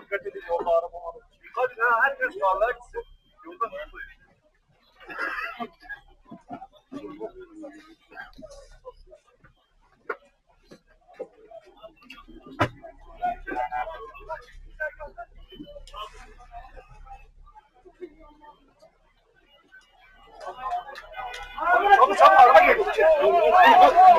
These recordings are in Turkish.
Dikkat edin, yolda araba var. Hadi ha, herkes sağlığa gitsin. Oh, oh, oh, oh, oh.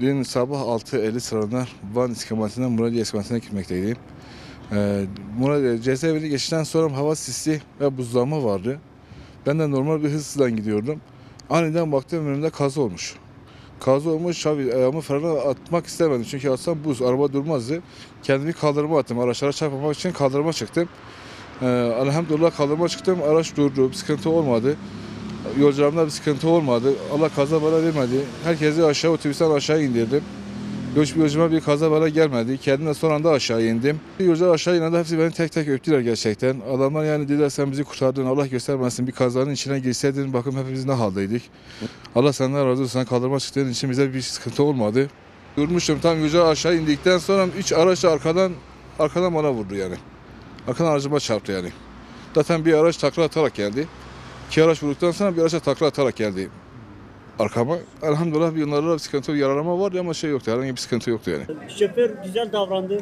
Dün sabah 6.50 sıralarında Van istikametinden Muradiye istikametine gitmekteydim. Ee, Muradiye cezaevini geçtikten sonra hava sisli ve buzlanma vardı. Ben de normal bir hızla gidiyordum. Aniden baktım önümde kaza olmuş. Kaza olmuş tabii ayağımı frene atmak istemedim çünkü atsam buz araba durmazdı. Kendimi kaldırıma attım. Araçlara çarpmamak için kaldırıma çıktım. Ee, elhamdülillah kaldırıma çıktım. Araç durdu. Bir sıkıntı olmadı. Yolcularımda bir sıkıntı olmadı. Allah kaza bana vermedi. Herkesi aşağı otobüsten aşağı indirdim. Yolcu yolcuma bir kaza bana gelmedi. Kendim de son anda aşağı indim. Yolcular aşağı inen hepsi beni tek tek öptüler gerçekten. Adamlar yani dediler sen bizi kurtardın Allah göstermesin bir kazanın içine girseydin bakın hepimiz ne haldeydik. Allah senden razı olsun. Kaldırma çıktığın için bize bir sıkıntı olmadı. Durmuştum tam yolcular aşağı indikten sonra üç araç da arkadan arkadan bana vurdu yani. Arkadan aracıma çarptı yani. Zaten bir araç takla atarak geldi. İki araç vurduktan sonra bir araç takla atarak geldi arkama. Elhamdülillah bir onlarda bir sıkıntı, yaralama var ama şey yoktu. Herhangi bir sıkıntı yoktu yani. Şoför güzel davrandı.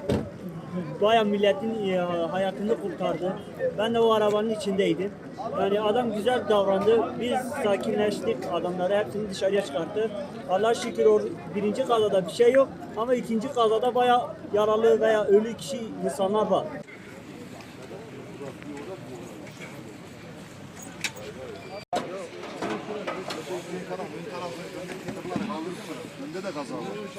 Baya milletin e, hayatını kurtardı. Ben de o arabanın içindeydim. Yani adam güzel davrandı. Biz sakinleştik. Adamları hepsini dışarıya çıkarttı. Allah şükür o birinci kazada bir şey yok. Ama ikinci kazada baya yaralı veya ölü kişi insanlar var. Bende de kaza var.